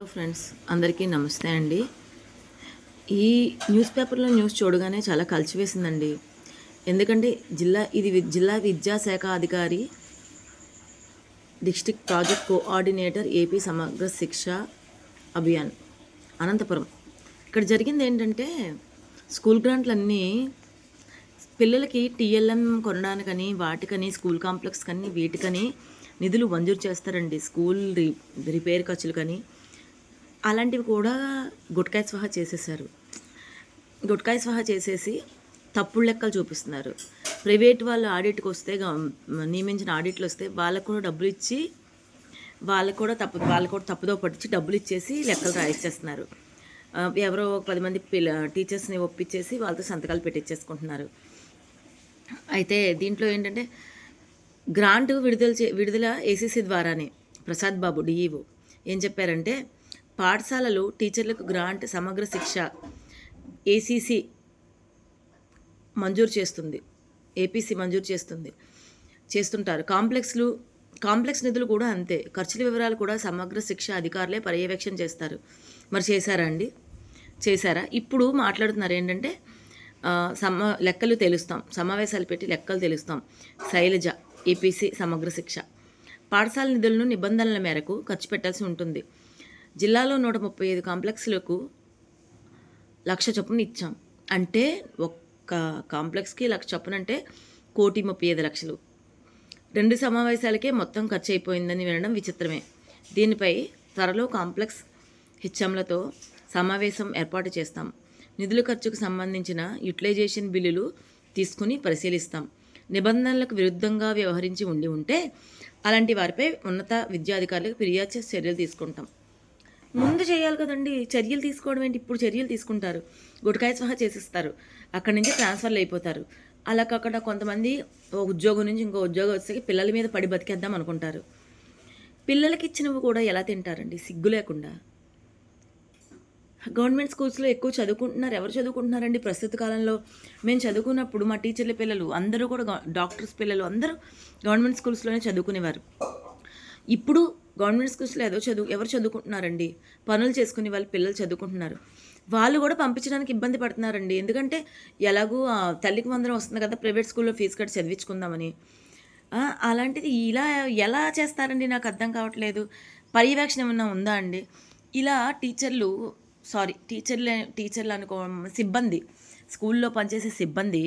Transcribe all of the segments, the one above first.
Hello friends అందరికీ నమస్తే అండి. ఈ న్యూస్ పేపర్లో న్యూస్ చూడగానే చాలా కలిసివేసిందండి. ఎందుకంటే జిల్లా ఇది జిల్లా విద్యాశాఖ అధికారి డిస్ట్రిక్ట్ ప్రాజెక్ట్ కోఆర్డినేటర్ ఏపీ సమగ్ర శిక్ష అభియాన్ అనంతపురం. ఇక్కడ జరిగింది ఏంటంటే స్కూల్ గ్రాంట్లన్నీ పిల్లలకి టీఎల్ఎం కొనడానికని వాటికని స్కూల్ కాంప్లెక్స్ కానీ వీటికని నిధులు మంజూరు చేస్తారండి. స్కూల్ రి రిపేర్ ఖర్చులు కానీ అలాంటివి కూడా గుట్కాయ స్వహా చేసేసారు. గుట్కాయ స్వహా చేసేసి తప్పుడు లెక్కలు చూపిస్తున్నారు. ప్రైవేట్ వాళ్ళు ఆడిట్కి వస్తే నియమించిన ఆడిట్లు వస్తే వాళ్ళకు కూడా డబ్బులు ఇచ్చి వాళ్ళకు కూడా తప్పు వాళ్ళకు కూడా తప్పుదో పట్టించి డబ్బులు ఇచ్చేసి లెక్కలు రాయిచ్చేస్తున్నారు. ఎవరో ఒక పది మంది పిల్ల టీచర్స్ని ఒప్పించేసి వాళ్ళతో సంతకాలు పెట్టించేసుకుంటున్నారు అయితే దీంట్లో ఏంటంటే గ్రాంట్ విడుదల చే విడుదల ఏసీసీ ద్వారానే ప్రసాద్ బాబు డిఈఓ ఏం చెప్పారంటే పాఠశాలలు టీచర్లకు గ్రాంట్ సమగ్ర శిక్ష ఏసీసీ మంజూరు చేస్తుంది. ఏపీసీ మంజూరు చేస్తుంది. చేస్తుంటారు. కాంప్లెక్స్లు కాంప్లెక్స్ నిధులు కూడా అంతే. ఖర్చుల వివరాలు కూడా సమగ్ర శిక్ష అధికారులే పర్యవేక్షణ చేస్తారు. మరి చేశారా అండి? చేశారా? ఇప్పుడు మాట్లాడుతున్నారు ఏంటంటే సమ లెక్కలు తెలుస్తాం. సమావేశాలు పెట్టి లెక్కలు తెలుస్తాం. శైలజ ఏపీసీ సమగ్ర శిక్ష. పాఠశాల నిధులను నిబంధనల మేరకు ఖర్చు పెట్టాల్సి ఉంటుంది. జిల్లాలో నూట ముప్పై ఐదు కాంప్లెక్స్లకు లక్ష చొప్పున ఇచ్చాం. అంటే ఒక్క కాంప్లెక్స్కి లక్ష చొప్పున అంటే కోటి ముప్పై ఐదు లక్షలు. రెండు సమావేశాలకే మొత్తం ఖర్చు అయిపోయిందని వినడం విచిత్రమే. దీనిపై త్వరలో కాంప్లెక్స్ హెచ్ఎంలతో సమావేశం ఏర్పాటు చేస్తాం. నిధుల ఖర్చుకు సంబంధించిన యూటిలైజేషన్ బిల్లులు తీసుకుని పరిశీలిస్తాం. నిబంధనలకు విరుద్ధంగా వ్యవహరించి ఉండి ఉంటే అలాంటి వారిపై ఉన్నత విద్యాధికారులకు ఫిర్యాదు చేసి చర్యలు తీసుకుంటాం. ముందు చేయాలి కదండి. చర్యలు తీసుకోవడం ఏంటి? ఇప్పుడు చర్యలు తీసుకుంటారు. గుటకాయ సహా చేసిస్తారు. అక్కడి నుంచి ట్రాన్స్ఫర్లు అయిపోతారు. అలా కాకుండా కొంతమంది ఉద్యోగం నుంచి ఇంకో ఉద్యోగం వచ్చేసరికి పిల్లల మీద పడి బతికేద్దాం అనుకుంటారు. పిల్లలకి ఇచ్చినవి కూడా ఎలా తింటారండి? సిగ్గు లేకుండా. గవర్నమెంట్ స్కూల్స్లో ఎక్కువ చదువుకుంటున్నారు. ఎవరు చదువుకుంటున్నారండి? ప్రస్తుత కాలంలో మేము చదువుకున్నప్పుడు మా టీచర్ల పిల్లలు అందరూ కూడా డాక్టర్స్ పిల్లలు అందరూ గవర్నమెంట్ స్కూల్స్లోనే చదువుకునేవారు. ఇప్పుడు గవర్నమెంట్ స్కూల్స్లో ఏదో చదువు ఎవరు చదువుకుంటున్నారండి? పనులు చేసుకుని వాళ్ళు పిల్లలు చదువుకుంటున్నారు. వాళ్ళు కూడా పంపించడానికి ఇబ్బంది పడుతున్నారండి. ఎందుకంటే ఎలాగూ ఆ, తల్లికి మందరం వస్తుంది కదా ప్రైవేట్ స్కూల్లో ఫీజు కట్టి చదివించుకుందామని. అలాంటిది ఇలా ఎలా చేస్తారండి? నాకు అర్థం కావట్లేదు. పర్యవేక్షణ ఏమన్నా ఉందా అండి? ఇలా టీచర్లు సారీ టీచర్లే టీచర్లు అనుకో సిబ్బంది స్కూల్లో పనిచేసే సిబ్బంది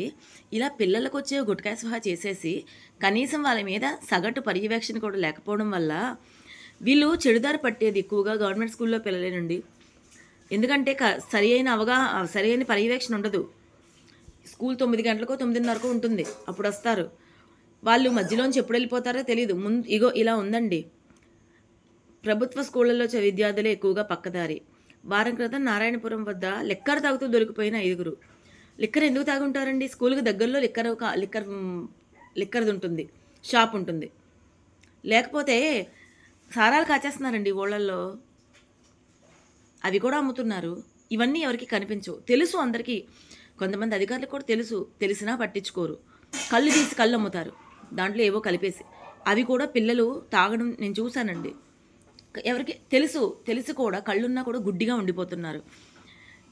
ఇలా పిల్లలకు వచ్చే గుట్కాయ సహా చేసేసి కనీసం వాళ్ళ మీద సగటు పర్యవేక్షణ కూడా లేకపోవడం వల్ల వీళ్ళు చెడుదారి పట్టేది ఎక్కువగా గవర్నమెంట్ స్కూల్లో పిల్లలేనండి. ఎందుకంటే క సరి అయిన అవగాహన సరి అయిన పర్యవేక్షణ ఉండదు. స్కూల్ తొమ్మిది గంటలకో తొమ్మిదిన్నరకో ఉంటుంది. అప్పుడు వస్తారు. వాళ్ళు మధ్యలోంచి ఎప్పుడు వెళ్ళిపోతారో తెలియదు ముందు ఇగో ఇలా ఉందండి. ప్రభుత్వ స్కూళ్ళల్లో విద్యార్థులే ఎక్కువగా పక్కదారి. వారం క్రితం నారాయణపురం వద్ద లిక్కర్ తాగుతూ దొరికిపోయిన ఐదుగురు. లిక్కర్ ఎందుకు తాగుంటారండి? స్కూల్కి దగ్గరలో లిక్కర్ ఒక- లిక్కర్ లిక్కర్ది ఉంటుంది. షాప్ ఉంటుంది. లేకపోతే సారాలు కాచేస్తున్నారండి ఊళ్ళల్లో అవి కూడా అమ్ముతున్నారు. ఇవన్నీ ఎవరికి కనిపించవు. తెలుసు అందరికీ. కొంతమంది అధికారులకు కూడా తెలుసు. తెలిసినా పట్టించుకోరు. కళ్ళు తీసి కళ్ళు అమ్ముతారు. దాంట్లో ఏవో కలిపేసి. అవి కూడా పిల్లలు తాగడం నేను చూశానండి. ఎవరికి తెలుసు. తెలిసి కూడా. కళ్ళున్నా కూడా గుడ్డిగా ఉండిపోతున్నారు.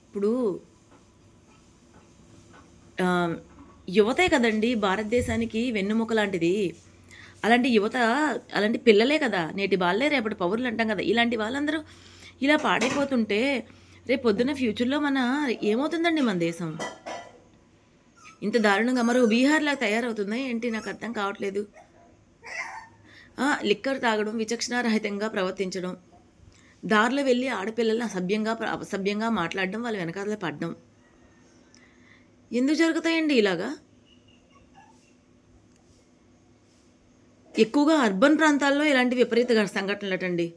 ఇప్పుడు యువతే కదండి. భారతదేశానికి వెన్నుముక లాంటిది. అలాంటి యువత అలాంటి పిల్లలే కదా. నేటి వాళ్ళే రేపటి పౌరులు అంటాం కదా. ఇలాంటి వాళ్ళందరూ ఇలా పాడైపోతుంటే రేపు పొద్దున్న ఫ్యూచర్లో మన ఏమవుతుందండి మన దేశం? ఇంత దారుణంగా మరో బీహార్లాగా తయారవుతుందా ఏంటి? నాకు అర్థం కావట్లేదు. లిక్కర్ తాగడం విచక్షణారహితంగా ప్రవర్తించడం దారిలో వెళ్ళి ఆడపిల్లల్ని అసభ్యంగా అసభ్యంగా మాట్లాడడం వాళ్ళ వెనకాల పడడం. ఎందుకు జరుగుతాయండి ఇలాగా? ఎక్కువగా అర్బన్ ప్రాంతాల్లో ఇలాంటి విపరీత సంఘటనలు అటండి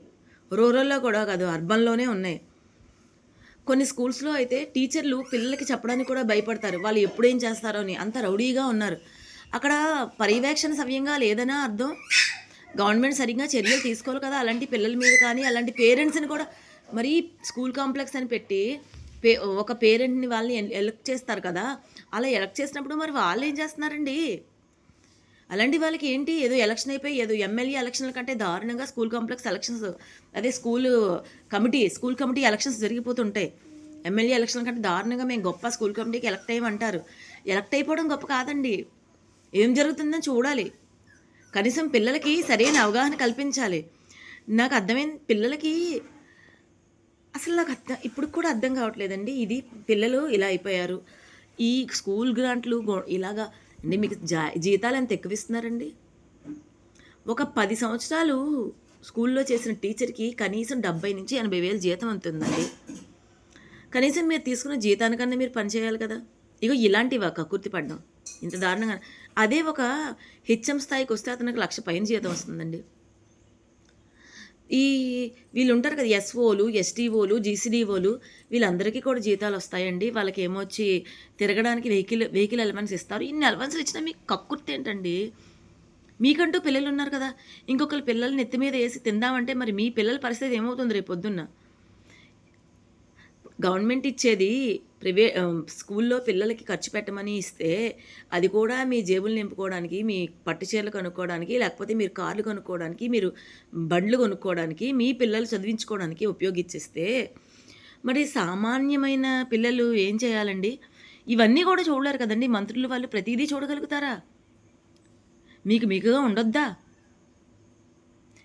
రూరల్లో కూడా కాదు అర్బన్లోనే ఉన్నాయి. కొన్ని స్కూల్స్లో అయితే టీచర్లు పిల్లలకి చెప్పడానికి కూడా భయపడతారు. వాళ్ళు ఎప్పుడేం చేస్తారో అని అంత రౌడీగా ఉన్నారు. అక్కడ పర్యవేక్షణ సవ్యంగా లేదనా అర్థం? గవర్నమెంట్ సరిగ్గా చర్యలు తీసుకోవాలి కదా అలాంటి పిల్లల మీద కానీ అలాంటి పేరెంట్స్ని కూడా మరీ స్కూల్ కాంప్లెక్స్ అని పెట్టి పే ఒక పేరెంట్ని వాళ్ళని ఎలక్ట్ చేస్తారు కదా. అలా ఎలక్ట్ చేసినప్పుడు మరి వాళ్ళు ఏం చేస్తున్నారండి? అలాంటి వాళ్ళకి ఏంటి? ఏదో ఎలక్షన్ అయిపోయి ఏదో ఎమ్మెల్యే ఎలక్షన్ల కంటే దారుణంగా స్కూల్ కాంప్లెక్స్ ఎలక్షన్స్ అదే school committee school committee elections జరిగిపోతుంటాయి. MLA ఎలక్షన్ల కంటే దారుణంగా మేము గొప్ప స్కూల్ కమిటీకి ఎలక్ట్ అయ్యమంటారు ఎలక్ట్ అయిపోవడం గొప్ప కాదండి. ఏం జరుగుతుందని చూడాలి. కనీసం పిల్లలకి సరైన అవగాహన కల్పించాలి. నాకు అర్థమైంది. పిల్లలకి అసలు నాకు అర్థం ఇప్పుడు కూడా అర్థం కావట్లేదండి. ఇది పిల్లలు ఇలా అయిపోయారు. ఈ స్కూల్ గ్రాంట్లు ఇలాగా అండి మీకు జా జీతాలు ఎంత ఎక్కువ ఇస్తున్నారండి ఒక పది సంవత్సరాలు స్కూల్లో చేసిన టీచర్కి కనీసం డెబ్బై నుంచి ఎనభై వేలు జీతం ఉంటుందండి కనీసం మీరు తీసుకున్న జీతానికన్నా మీరు పని చేయాలి కదా. ఇగో ఇలాంటివి కకుర్తి పడ్డం. ఇంత దారుణంగా. అదే ఒక హెచ్ఎం స్థాయికి వస్తే అతనికి లక్ష పైన జీతం వస్తుందండి. ఈ వీళ్ళు ఉంటారు కదా ఎస్ఓలు ఎస్టీఓలు జీసీడీఓలు వీళ్ళందరికీ కూడా జీతాలు వస్తాయండి. వాళ్ళకి ఏమొచ్చి తిరగడానికి వెహికల్ వెహికల్ అలవెన్స్ ఇస్తారు. ఇన్ని అలవెన్స్లు ఇచ్చినా మీకు కక్కుర్తి ఏంటండి? మీకంటూ పిల్లలు ఉన్నారు కదా. ఇంకొకరు పిల్లల్ని నెత్తి మీద వేసి తిందామంటే మరి మీ పిల్లల పరిస్థితి ఏమవుతుంది రేపు పొద్దున్న గవర్నమెంట్ ఇచ్చేది ప్రైవే స్కూల్లో పిల్లలకి ఖర్చు పెట్టమని ఇస్తే అది కూడా మీ జేబులు నింపుకోవడానికి మీ పట్టు చీరలు కొనుక్కోవడానికి లేకపోతే మీరు కార్లు కొనుక్కోవడానికి మీరు బండ్లు కొనుక్కోవడానికి మీ పిల్లలు చదివించుకోవడానికి ఉపయోగించేస్తే మరి సామాన్యమైన పిల్లలు ఏం చేయాలండి? ఇవన్నీ కూడా చూడలేరు కదండి. మంత్రులు వాళ్ళు ప్రతిదీ చూడగలుగుతారా? మీకు మీకుగా ఉండొద్దా?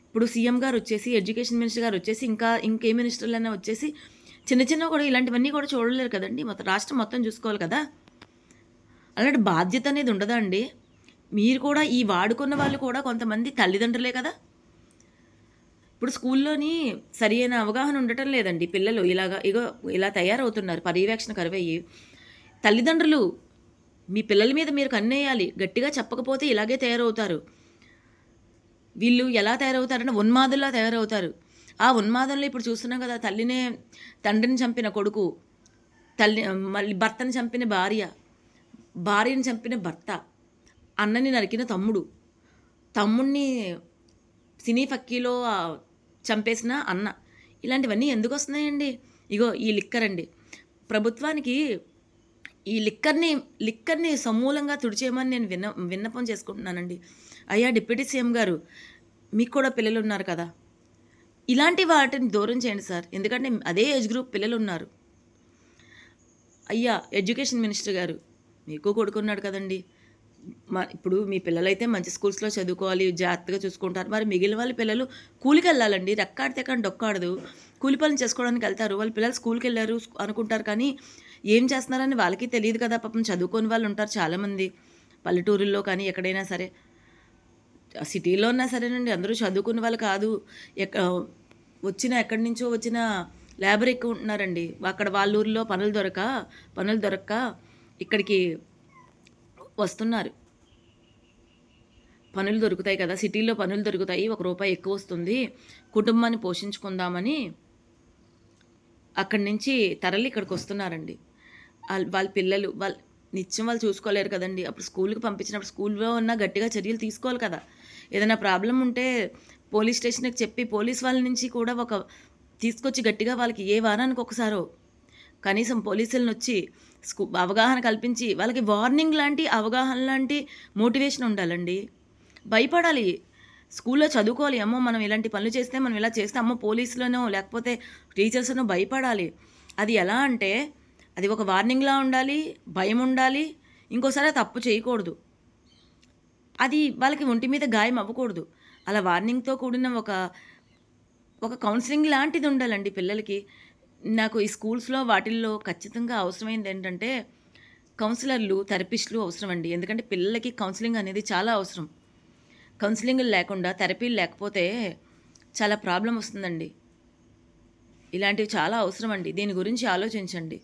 ఇప్పుడు సీఎం గారు వచ్చేసి ఎడ్యుకేషన్ మినిస్టర్ గారు వచ్చేసి ఇంకా ఇంకే మినిస్టర్లైనా వచ్చేసి చిన్న చిన్న కూడా ఇలాంటివన్నీ కూడా చూడలేరు కదండి. మొత్తం రాష్ట్రం మొత్తం చూసుకోవాలి కదా. అలాంటి బాధ్యత అనేది ఉండదా అండి? మీరు కూడా ఈ వాడుకున్న వాళ్ళు కూడా కొంతమంది తల్లిదండ్రులే కదా. ఇప్పుడు స్కూల్లోని సరి అయిన అవగాహన ఉండటం లేదండి పిల్లలు. ఇలాగా ఇగో ఇలా తయారవుతున్నారు పర్యవేక్షణ కరువయ్యి. తల్లిదండ్రులు మీ పిల్లల మీద మీరు కన్నేయాలి. గట్టిగా చెప్పకపోతే ఇలాగే తయారవుతారు. వీళ్ళు ఎలా తయారవుతారంటే ఉన్మాదుల్లా తయారవుతారు. ఆ ఉన్మాదంలో ఇప్పుడు చూస్తున్నాం కదా తల్లినే తండ్రిని చంపిన కొడుకు తల్లి మళ్ళీ భర్తని చంపిన భార్య భార్యని చంపిన భర్త అన్నని నరికిన తమ్ముడు తమ్ముణ్ణి సినీ ఫక్కీలో చంపేసిన అన్న. ఇలాంటివన్నీ ఎందుకు వస్తున్నాయండి ఇగో ఈ లిక్కర్ అండి. ప్రభుత్వానికి ఈ లిక్కర్ని లిక్కర్ని సమూలంగా తుడిచేయమని నేను విన్న విన్నపం చేసుకుంటున్నానండి. అయ్యా డిప్యూటీ సీఎం గారు మీకు కూడా పిల్లలు ఉన్నారు కదా? ఇలాంటి వాటిని దూరం చేయండి సార్. ఎందుకంటే అదే ఏజ్ గ్రూప్ పిల్లలు ఉన్నారు అయ్యా ఎడ్యుకేషన్ మినిస్టర్ గారు మీకు కొడుకున్నాడు కదండి. మా ఇప్పుడు మీ పిల్లలైతే మంచి స్కూల్స్లో చదువుకోవాలి జాగ్రత్తగా చూసుకుంటారు. మరి మిగిలిన వాళ్ళ పిల్లలు కూలికి వెళ్ళాలండి. రెక్కాడితే కానీ డొక్కాడదు. కూలి పనులు చేసుకోవడానికి వెళ్తారు. వాళ్ళ పిల్లలు స్కూల్కి వెళ్ళారు అనుకుంటారు కానీ ఏం చేస్తున్నారని వాళ్ళకి తెలియదు కదా. పాపం చదువుకోని వాళ్ళు ఉంటారు చాలామంది. పల్లెటూరుల్లో కానీ ఎక్కడైనా సరే. సిటీలో ఉన్నా సరేనండి అందరూ చదువుకున్న వాళ్ళు కాదు. ఎక్క వచ్చిన ఎక్కడి నుంచో వచ్చిన లేబర్ ఎక్కువ ఉంటున్నారండి. అక్కడ వాళ్ళ ఊర్లో పనులు దొరక పనులు దొరక్క ఇక్కడికి వస్తున్నారు. పనులు దొరుకుతాయి కదా సిటీలో పనులు దొరుకుతాయి ఒక రూపాయి ఎక్కువ వస్తుంది. కుటుంబాన్ని పోషించుకుందామని అక్కడి నుంచి తరలి ఇక్కడికి వస్తున్నారండి. వాళ్ళ పిల్లలు వాళ్ళ నిత్యం వాళ్ళు చూసుకోలేరు కదండి. అప్పుడు స్కూల్కి పంపించినప్పుడు స్కూల్లో ఉన్న గట్టిగా చర్యలు తీసుకోవాలి కదా. ఏదైనా ప్రాబ్లం ఉంటే పోలీస్ స్టేషన్కి చెప్పి పోలీస్ వాళ్ళ నుంచి కూడా ఒక తీసుకొచ్చి గట్టిగా వాళ్ళకి ఏ వారానికి ఒకసారో కనీసం పోలీసులను వచ్చి స్కూ అవగాహన కల్పించి వాళ్ళకి వార్నింగ్ లాంటి అవగాహన లాంటి మోటివేషన్ ఉండాలండి. భయపడాలి. స్కూల్లో చదువుకోవాలి. అమ్మో మనం ఇలాంటి పనులు చేస్తే మనం ఇలా చేస్తే అమ్మో పోలీసులనో లేకపోతే టీచర్స్నో భయపడాలి. అది ఎలా అంటే అది ఒక వార్నింగ్లా ఉండాలి భయం ఉండాలి ఇంకోసారి తప్పు చేయకూడదు. అది వాళ్ళకి ఒంటి మీద గాయం అవ్వకూడదు. అలా వార్నింగ్తో కూడిన ఒక ఒక కౌన్సిలింగ్ లాంటిది ఉండాలండి పిల్లలకి. నాకు ఈ స్కూల్స్లో వాటిల్లో ఖచ్చితంగా అవసరమైంది ఏంటంటే కౌన్సిలర్లు థెరపిస్టులు అవసరం అండి. ఎందుకంటే పిల్లలకి కౌన్సిలింగ్ అనేది చాలా అవసరం. కౌన్సిలింగ్ లేకుండా థెరపీలు లేకపోతే చాలా ప్రాబ్లం వస్తుందండి. ఇలాంటివి చాలా అవసరం అండి. దీని గురించి ఆలోచించండి.